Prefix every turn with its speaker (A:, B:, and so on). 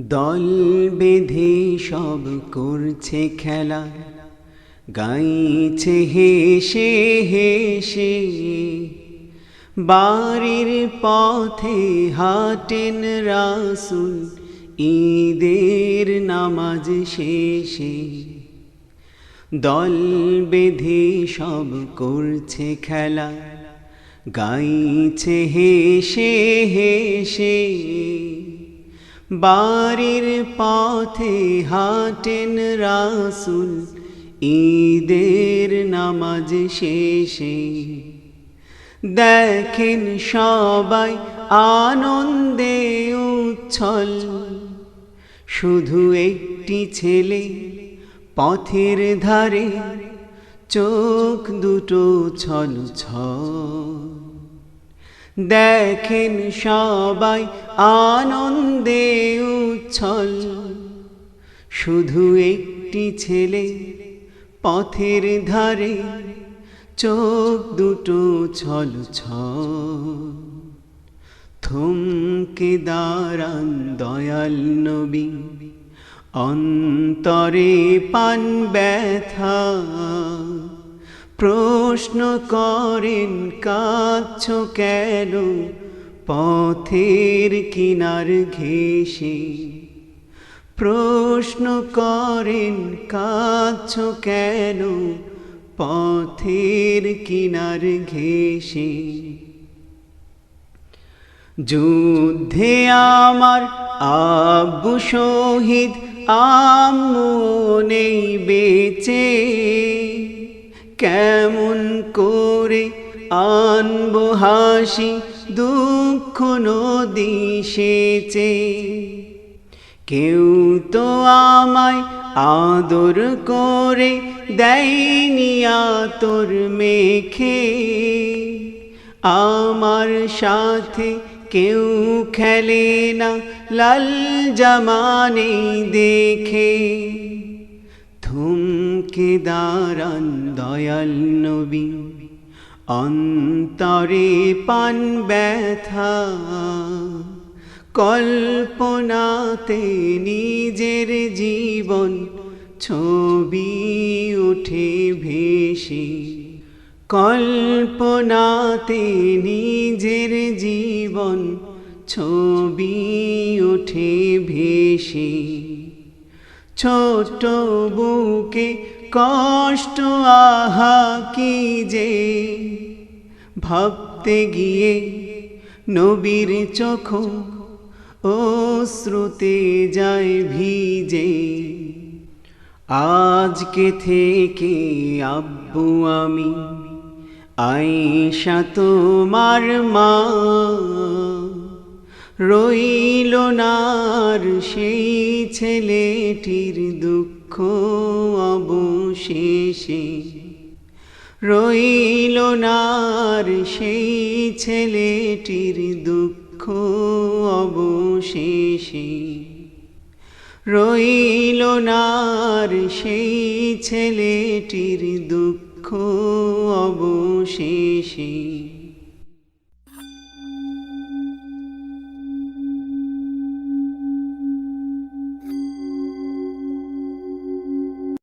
A: দল বেঁধে সব করছে খেলা। গাইছে হেসে হেসে। বাড়ির পথে হাটেন রাসুল, ঈদের নামাজ শেষে। দল বেঁধে সব করছে খেলা। গাইছে হেসে হেসে। বাড়ির পথে হাটেন রাসুল, ঈদের নামাজ শেষে। দেখেন সবাই আনন্দে উচ্ছল। শুধু একটি ছেলে পথের ধারে, চোখ দুটো ছল ছল দেখেন সবাই আনন্দে উচ্ছল। শুধু একটি ছেলে পথের ধারে, চোখ দুটো ছল থমকে দাঁড়ান দয়াল নবী, অন্তরে পান ব্যথা। প্রশ্ন করেন কাছ কেন? পথের কিনার ঘেসে প্রশ্ন করেন কাছ কেন? পথের কিনার ঘেসে যুদ্ধে আমার আব্বু শহীদ, আম্মু নেই বেচে। কেমন করে আনব হাসি দুঃখ নদী সেচে। কেউ তো আমায় আদর করে দেয়নি আতর মেখে। আমার সাথে কেউ খেলে না, লাল জামানে দেখে। থমকে দাঁড়ান দয়াল নবী, অন্তরে পান ব্যথা। কল্পনাতে নিজের জীবন ছবি উঠে ভেসে, কল্পনাতে নিজের জীবন ছবি উঠে ভেসে। ছোট বুকে কষ্ট, আহা, কি যে? ভাবতে গিয়ে নবীর চোখ ও শ্রুতে যায় ভিজে। আজকে থেকে আব্বু, আমি আইসা তোমার মা। রইল নার সেই ছেলেটির দুঃখ অবশেষে। রইল নার সেই ছেলেটির দুঃখ অবশেষে। রইল নার সেই ছেলেটির দুঃখ অবশেষে।